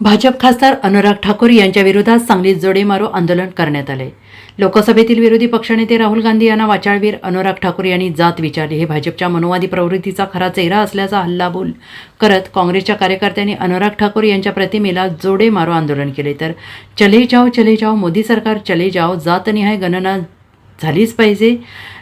भाजप खासदार अनुराग ठाकूर यांच्या विरोधात सांगलीत जोडेमारो आंदोलन करण्यात आले. लोकसभेतील विरोधी पक्षनेते राहुल गांधी यांना वाचाळवीर अनुराग ठाकूर यांनी जात विचारली. हे भाजपच्या मनोवादी प्रवृत्तीचा खरा चेहरा असल्याचा हल्लाबोल करत काँग्रेसच्या कार्यकर्त्यांनी अनुराग ठाकूर यांच्या प्रतिमेला जोडेमारो आंदोलन केले. तर चले जाओ चले जाओ मोदी सरकार चले जाओ जातनिहाय गणना झालीच पाहिजे.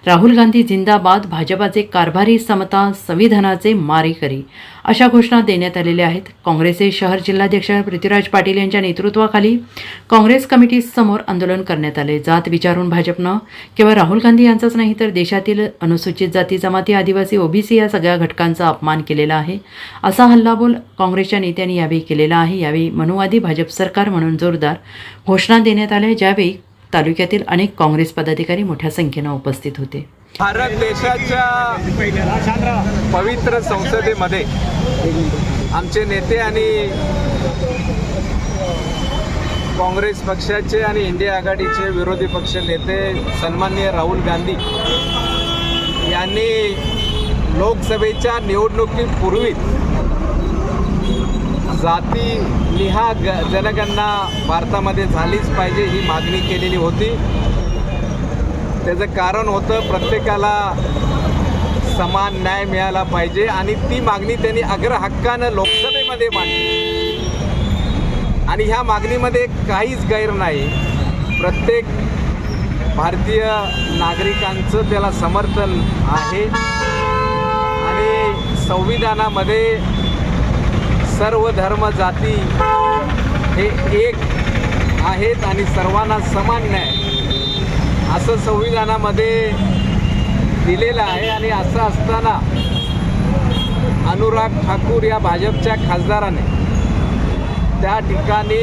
राहुल गांधी जिंदाबाद भाजपाचे कारभारी समता संविधानाचे मारेकरी. अशा घोषणा देण्यात आलेल्या आहेत. काँग्रेसचे शहर जिल्हाध्यक्ष पृथ्वीराज पाटील यांच्या नेतृत्वाखाली काँग्रेस कमिटीसमोर आंदोलन करण्यात आले. जात विचारून भाजपनं केवळ राहुल गांधी यांचाच नाही तर देशातील अनुसूचित जाती जमाती आदिवासी ओबीसी या सगळ्या घटकांचा अपमान केलेला आहे. असा हल्लाबोल काँग्रेसच्या नेत्यांनी यावेळी केलेला आहे. यावेळी मनुवादी भाजप सरकार म्हणून जोरदार घोषणा देण्यात आल्या ज्यावेळी तालुक्यातील अनेक काँग्रेस पदाधिकारी मोठ्या संख्येनं उपस्थित होते. भारत देशाच्या पवित्र संसदेमध्ये आमचे नेते आणि काँग्रेस पक्षाचे आणि इंडिया आघाडीचे विरोधी पक्ष नेते सन्माननीय राहुल गांधी यांनी लोकसभेच्या निवडणुकीपूर्वी जाती निहा ग जनगणना भारतामध्ये झालीच पाहिजे ही मागणी केलेली होती. त्याचं कारण होतं प्रत्येकाला समान न्याय मिळाला पाहिजे आणि ती मागणी त्यांनी अग्रहक्कानं लोकसभेमध्ये मांडली. आणि ह्या मागणीमध्ये काहीच गैर नाही. प्रत्येक भारतीय नागरिकांचं त्याला समर्थन आहे. आणि संविधानामध्ये सर्व धर्म जाती हे एक आहेत आणि सर्वांना समान न्याय. असं संविधानामध्ये दिलेलं आहे आणि असं असताना अनुराग ठाकूर या भाजपच्या खासदाराने त्या ठिकाणी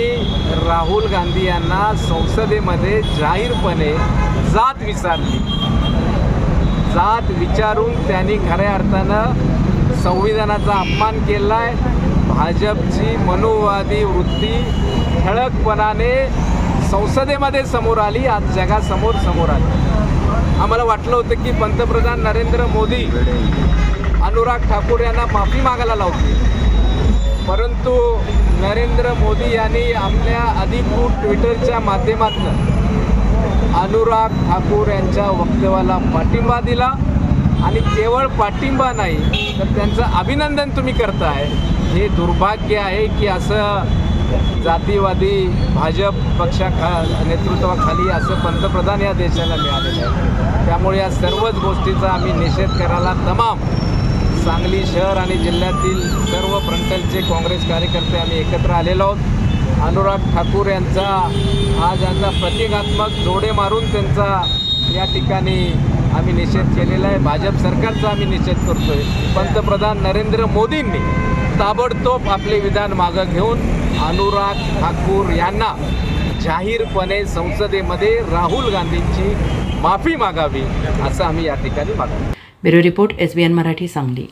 राहुल गांधी यांना संसदेमध्ये जाहीरपणे जात विचारली. जात विचारून त्यांनी खऱ्या अर्थानं संविधानाचा अपमान केला आहे भाजपची मनोवादी वृत्ती ठळकपणाने संसदेमध्ये समोर आली आज जगासमोर समोर आली. आम्हाला वाटलं होतं की पंतप्रधान नरेंद्र मोदी अनुराग ठाकूर यांना माफी मागायला लावतील. परंतु नरेंद्र मोदी यांनी आपल्या अधिकृत ट्विटरच्या माध्यमातून अनुराग ठाकूर यांच्या वक्तव्याला पाठिंबा दिला. आणि केवळ पाठिंबा नाही तर त्यांचं अभिनंदन तुम्ही करताय. हे दुर्भाग्य आहे की असं जातीवादी भाजप पक्षाखा नेतृत्वाखाली असं पंतप्रधान या देशाला मिळालेलं आहे. त्यामुळे या सर्वच गोष्टीचा आम्ही निषेध करायला तमाम सांगली शहर आणि जिल्ह्यातील सर्व फ्रंटलचे काँग्रेस कार्यकर्ते आम्ही एकत्र आलेलो आहोत. अनुराग ठाकूर यांचा हा ज्यांचा प्रतिकात्मक जोडे मारून त्यांचा या ठिकाणी आम्ही निषेध केलेला आहे. भाजप सरकारचा आम्ही निषेध करतोय. पंतप्रधान नरेंद्र मोदींनी ताबडतोब आपले विधान मागं घेऊन अनुराग ठाकूर यांना जाहीरपणे संसदेमध्ये राहुल गांधींची माफी मागावी असं आम्ही या ठिकाणी मागतो. Bureau report S B N Marathi Sangli.